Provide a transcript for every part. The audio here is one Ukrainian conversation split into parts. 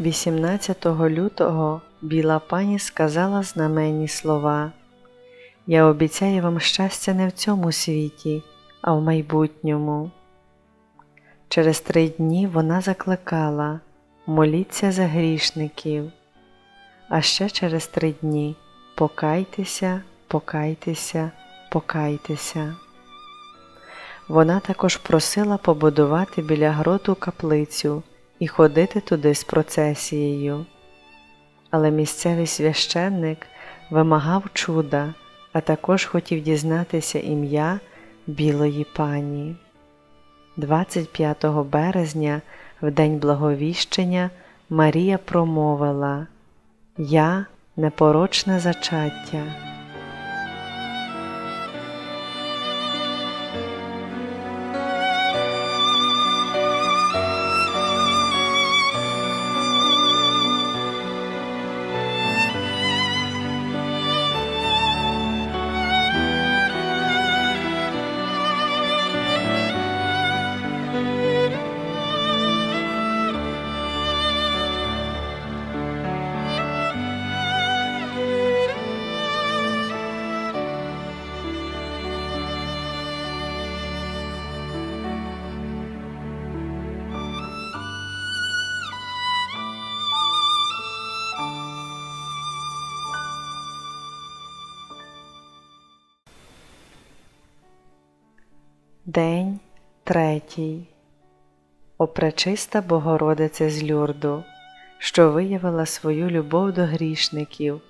18 лютого біла пані сказала знаменні слова Я обіцяю вам щастя не в цьому світі, а в майбутньому. Через три дні вона закликала Моліться за грішників, а ще через три дні покайтеся, покайтеся, покайтеся. Вона також просила побудувати біля гроту каплицю ходити туди з процесією. Але місцевий священник вимагав чуда, а також хотів дізнатися ім'я Білої пані. 25 березня, в день благовіщення, Марія промовила Я непорочне зачаття. День третій. О пречиста Богородице з Люрду, що виявила свою любов до грішників,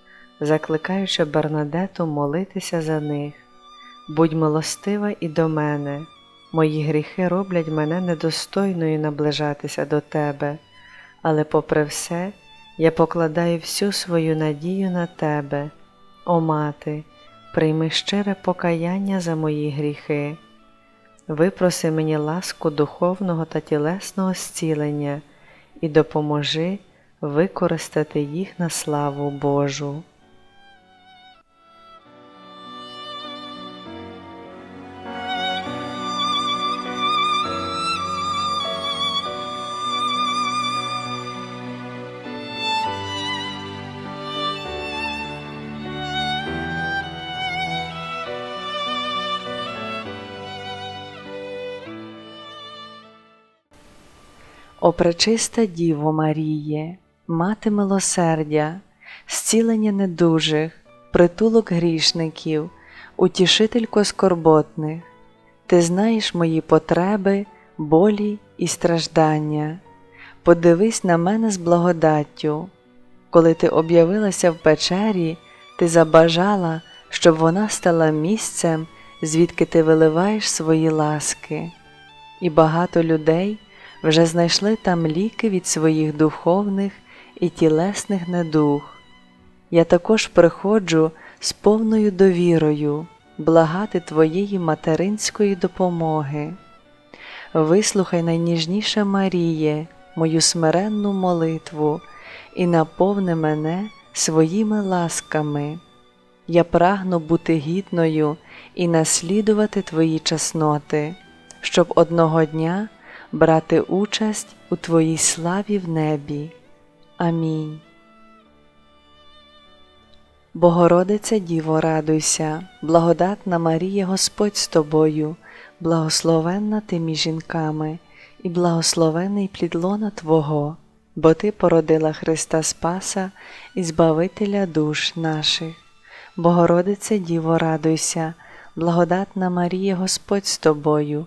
закликаючи Бернадету молитися за них. Будь милостива і до мене, мої гріхи роблять мене недостойною наближатися до тебе, але, попри все, я покладаю всю свою надію на тебе, о мати, прийми щире покаяння за мої гріхи. Випроси мені ласку духовного та тілесного зцілення і допоможи використати їх на славу Божу. О пречиста Діво Маріє, мати милосердя, зцілення недужих, притулок грішників, утішителько скорботних, ти знаєш мої потреби, болі і страждання. Подивись на мене з благодаттю. Коли ти об'явилася в печері, ти забажала, щоб вона стала місцем, звідки ти виливаєш свої ласки, і багато людей вже знайшли там ліки від своїх духовних і тілесних недуг. Я також приходжу з повною довірою благати Твоєї материнської допомоги. Вислухай найніжніше Маріє, мою смиренну молитву і наповни мене своїми ласками. Я прагну бути гідною і наслідувати Твої чесноти, щоб одного дня брати участь у Твоїй славі в небі. Амінь. Богородице Діво, радуйся, благодатна Марія Господь з тобою, благословенна ти між жінками, і благословений плід лона Твого, бо Ти породила Христа Спаса і Збавителя душ наших. Богородице Діво, радуйся, благодатна Марія Господь з тобою,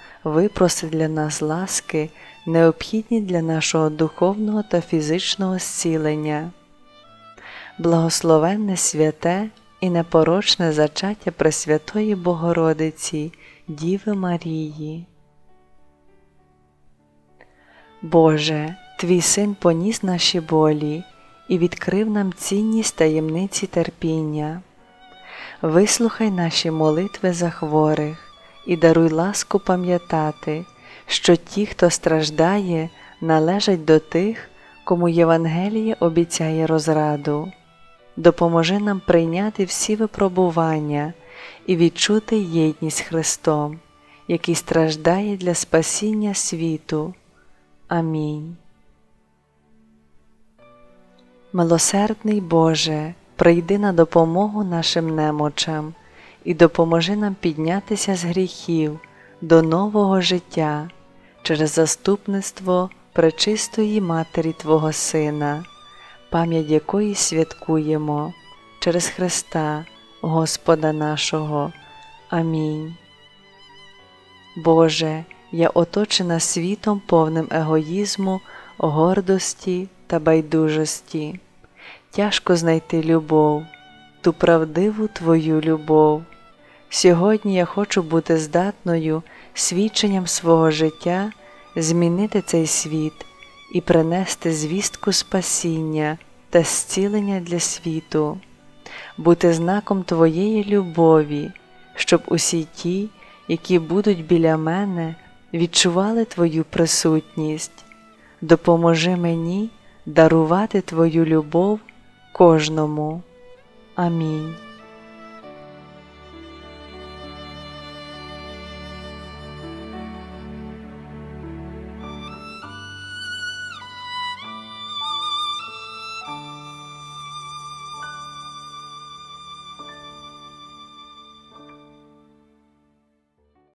випроси для нас ласки, необхідні для нашого духовного та фізичного зцілення. Благословенне святе і непорочне зачаття Пресвятої Богородиці, Діви Марії. Боже, Твій Син поніс наші болі і відкрив нам цінність таємниці терпіння. Вислухай наші молитви за хворих і даруй ласку пам'ятати, що ті, хто страждає, належать до тих, кому Євангеліє обіцяє розраду. Допоможи нам прийняти всі випробування і відчути єдність Христом, який страждає для спасіння світу. Амінь. Милосердний Боже, прийди на допомогу нашим немочам і допоможи нам піднятися з гріхів до нового життя через заступництво пречистої Матері Твого Сина, пам'ять якої святкуємо через Христа, Господа нашого. Амінь. Боже, я оточена світом повним егоїзму, гордості та байдужості. Тяжко знайти любов, ту правдиву Твою любов. Сьогодні я хочу бути здатною свідченням свого життя змінити цей світ і принести звістку спасіння та зцілення для світу, бути знаком Твоєї любові, щоб усі ті, які будуть біля мене, відчували Твою присутність. Допоможи мені дарувати Твою любов кожному. Амінь.